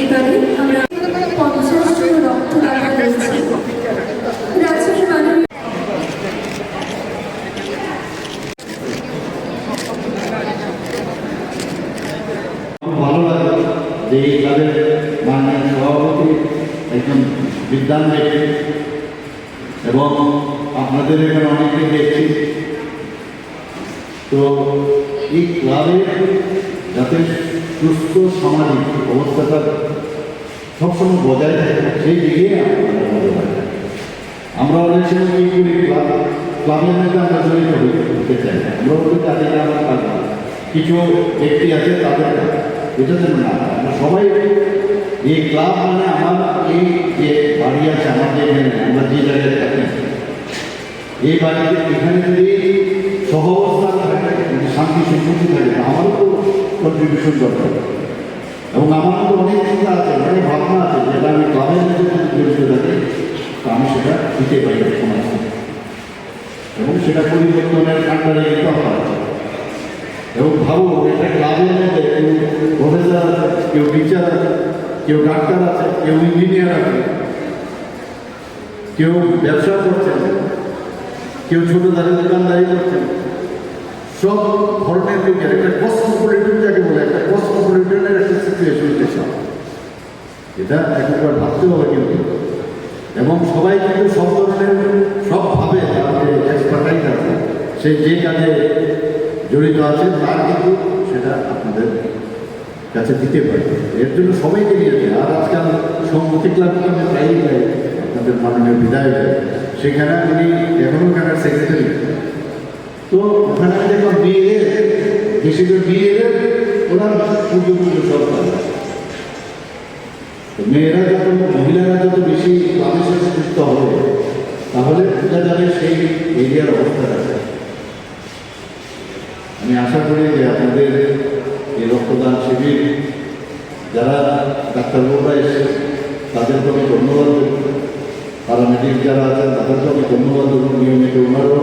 এবারে ভালো লাগে যে এই ক্লাবের মাননীয় সভাপতি একজন বিদ্যান ব্যক্তি এবং আপনাদের এখানে অনেকে দেখছি তো এই ক্লাবের যাতে সুস্থ সামাজিক অবস্থাটা সবসময় বজায় থাকে সেই দিকে আমরা অনেক সময় কি করি, ক্লাব ক্লাবের মধ্যে আমরা জড়িত হতে চাই। আমরা বলি তাদের আমরা কিছু ব্যক্তি আছে তাদের। এটা যেন না। আমরা সবাই এই ক্লাব মানে আমার এই যে বাড়ি আছে, আমার যে আমরা যে জায়গায় থাকি, এই বাড়িতে এখানে যদি সহ অবস্থান থাকে শান্তি সম্পত্তি থাকে আমারও তো কন্ট্রিবিউশন দরকার এবং আমার তো অনেক চিন্তা আছে অনেক ভাবনা আছে যেটা আমি ক্লাবের মধ্যে যদি জড়িত থাকি তা আমি সেটা দিতে পারি সমাজকে এবং সেটা পরিবর্তনের কাণ্ডারে যেতে হয়। এবং ভাবো একটা ক্লাবের মধ্যে কেউ প্রফেসর, কেউ টিচার আছে, কেউ ডাক্তার আছে, কেউ ইঞ্জিনিয়ার আছে, কেউ ব্যবসা করছেন, কেউ ছোট দাঁড়িয়ে দোকানদারি করছেন। সব ধরনের লোকের একটা কসমোপলিটন যাকে বলে, একটা কসমোপলিটনের একটা সিচুয়েশন দেশে এটা একবার ভাবতে হবে কিন্তু। এবং সবাই কিন্তু সব ধরনের সে যে কাজে জড়িত আছে তার কিন্তু সেটা আপনাদের কাছে দিতে পারে এর জন্য সবাইকে নিয়েছে আর আজকাল সংহতি ক্লাবকে আমি প্রায়ই যাই আপনাদের মাননীয় বিধায়ক সেখানে উনি এখনও ওখানে সেক্রেটারি তো ওখানে দেখলাম বিয়ে হিসেবে বিয়ে, ওরা পুজো পুজো সব করে। মেয়েরা যত মহিলারা যত বেশি ক্লাবের সাথে যুক্ত হবে, তাহলে বোঝা যাবে সেই এরিয়ার অবস্থা আমি আশা করি যে আপনাদের এই রক্তদান শিবির, যারা ডাক্তারবাবুরা এসে তাদেরকে আমি ধন্যবাদ দেব। প্যারামেডিক যারা আছেন তাদেরকে আমি ধন্যবাদ দেব। নিয়মিত ওনারও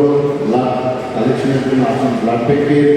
ব্লাড কালেকশনের জন্য আসুন ব্লাড ব্যাংকের